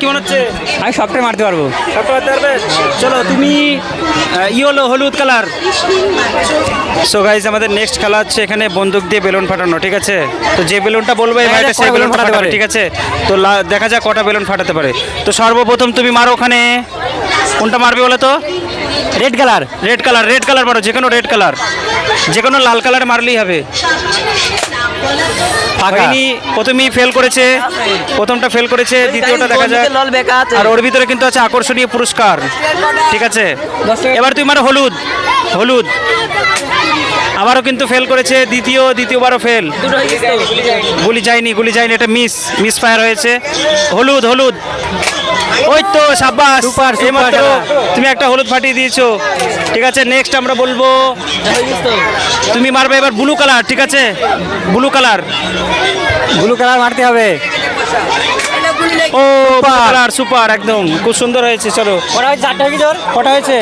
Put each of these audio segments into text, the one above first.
কি মনে হচ্ছে? আমি সবটাই মারতে পারব। সবটা মারতে পারবে? চলো তুমি ইয়েলো হলুদ কালার। সো গাইজ আমাদের নেক্সট খেলা হচ্ছে এখানে বন্দুক দিয়ে বেলুন ফাটানো ঠিক আছে? তো যে বেলুনটা বলব এই হ্যাঁ, ভাইটা সেই বেলুন ফাটাতে পারে? ঠিক আছে? তো দেখা যাক কটা বেলুন ফাটাতে পারে। তো সর্বপ্রথম তুমি মারো ওখানে। কোনটা মারবে বলো তো? Red colour red colour red colour মারো যে কোনো রেড কালার যে কোনো লাল কালার মারলেই হবে। ফাঁকা প্রথমেই ফেল করেছে প্রথমটা ফেল করেছে দ্বিতীয়টা দেখা আছে। আর ওর ভিতরে কিন্তু আছে আকর্ষণীয় পুরস্কার। ঠিক আছে? এবার তুই মারো হলুদ। হলুদ। আবারও কিন্তু ফেল করেছে দ্বিতীয় দ্বিতীয়বারও ফেল গুলি যায়নি গুলি যায়নি এটা মিস মিস ফায়ার হয়েছে। হলুদ হলুদ। ওই তো সাব্বাস সুপার সুপার এইমাত্র তুমি একটা হলুদ ফাটিয়ে দিয়েছ। ঠিক আছে নেক্সট আমরা বলব তুমি মারবে এবার ব্লু কালার ঠিক আছে? ব্লু কালার ব্লু কালার মারতে হবে। ও কালার সুপার একদম। খুব সুন্দর হয়েছে চলো। ওরা হচ্ছে চারটা কি জোর? কটা হয়েছে?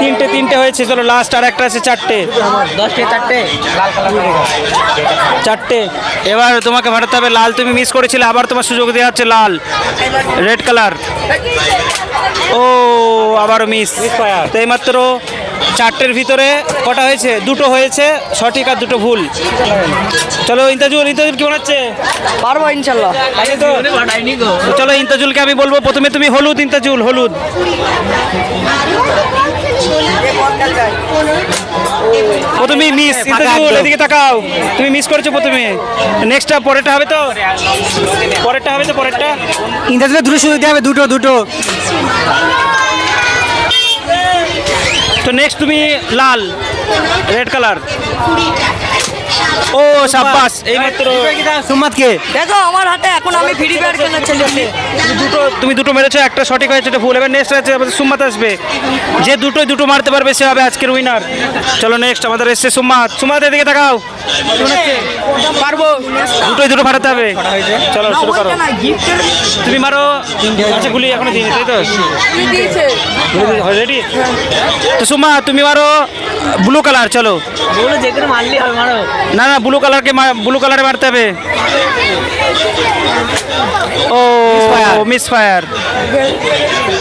তিনটে তিনটে হয়েছে চলো লাস্ট আর একটা আছে চারটে। দশটা চারটে চারটে। এবার তোমাকে ভাটাতে হবে লাল তুমি মিস করেছিলে আবার তোমার সুযোগ দেওয়া হচ্ছে লাল। রেড কালার ও আবারও মিস তো এইমাত্র চারটের ভিতরে কটা হয়েছে? দুটো হয়েছে সঠিক আর দুটো ভুল। চলো ইন্তাজুল ইন্তাজুল কি মনে হচ্ছে পারব ইনশাল্লাহ। চলো ইন্তাজুলকে আমি বলব প্রথমে তুমি হলুদ ইন্তাজুল হলুদ। প্রথমে মিস ইন্তাজুল এদিকে তাকাও। তুমি মিস করেছ প্রথমে। নেক্সটটা পরেরটা হবে তো? পরেরটা হবে তো পরেরটা? ইন্টারভিউ দুটো সুযোগ হবে দুটো দুটো। তো নেক্সট তুমি লাল রেড কালার ও সাব্বাস এইমাত্র সুম্মাদকে। দেখো আমার হাতে এখন আমি ফ্রি ফায়ার খেলার ছেলে দুটো তুমি দুটো মেরেছো একটা সঠিক হয়েছে এটা ভুল এবার নেক্সট আছে সুম্মাত আসবে। যে দুটোই দুটো মারতে পারবে সে হবে আজকের উইনার চলো নেক্সট আমাদের এসছে সুম্মাত সুম্মাত এদিকে তাকাও। পারব। দুটোই দুটো ফাটাতে হবে। চলো শুরু করো। তুমি মারো। আচ্ছা গুলি এখনও দিইনি তাই তো? রেডি তো সুম্মা তুমি মারো। ব্লু কালার চলো না না ব্লু কালারকে ব্লু কালারে মারতে হবে ও মিস ফায়ার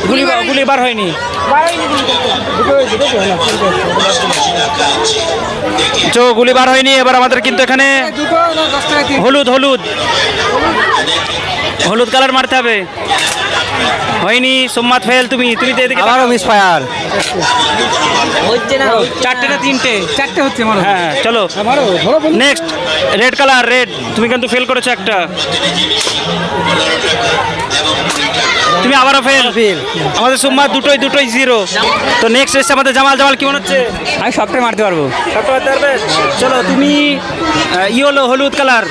গুলি গুলি বার হয়নি চো গুলি বার হয়নি এবার আমাদের কিন্তু এখানে হলুদ হলুদ। হলুদ কালার মারতে হবে। হয়নি সোমনাথ ফেল তুমি তুমি তো এদিকে আবারও মিস ফায়ার হচ্ছে না চারটে না তিনটে? চারটে হচ্ছে মারো হ্যাঁ চলো। মারো ধরো নেক্সট রেড কালার রেড তুমি কিন্তু ফেল করেছ একটা। তুমি আবারও ফেল Fail. আমাদের সোমবার দুটোই দুটোই জিরো তো নেক্সট এসছে আমাদের জামাল জামাল কি মনে হচ্ছে? আমি সবটাই মারতে পারব। সবটা মারতে পারবে? চলো তুমি ইয়েলো হলুদ কালার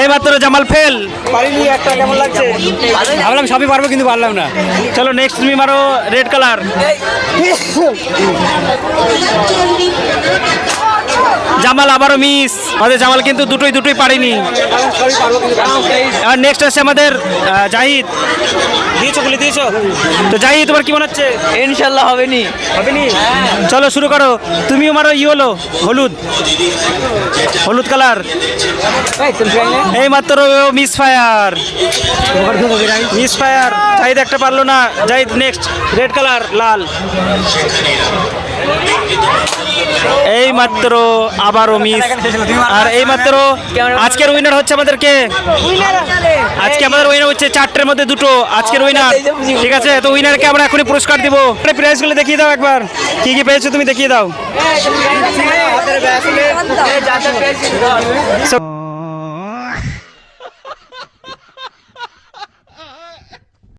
এই মাত্র জামাল ফেল পারিনি একটা কেমন লাগছে ভাবলাম সবই পারব কিন্তু পারলাম না চলো নেক্সট তুমি মারো রেড কালার জামাল আবারও মিস আমাদের জামাল কিন্তু দুটোই দুটোই পারেনি। আর নেক্সট আসছে আমাদের জাহিদ। দিয়েছ গুলি দিয়েছ? তো জাহিদ তোমার কি মনে হচ্ছে? ইনশাল্লাহ হবে নি হবে নি চলো শুরু করো। তুমিও মারো ইয়েলো হলুদ। হলুদ কালার। এই মাত্র miss fire miss fire Zahid একটা পারল না। জাহিদ নেক্সট রেড কালার লাল। এই মাত্র আবারও মিস আর এই মাত্র আজকের উইনার হচ্ছে আমাদেরকে আজকে আমাদের উইনার হচ্ছে চারটের মধ্যে দুটো আজকের উইনার ঠিক আছে তো উইনারকে আমরা এখনই পুরস্কার দিব প্রাইজগুলো দেখিয়ে দাও একবার কি কি পেয়েছ তুমি দেখিয়ে দাও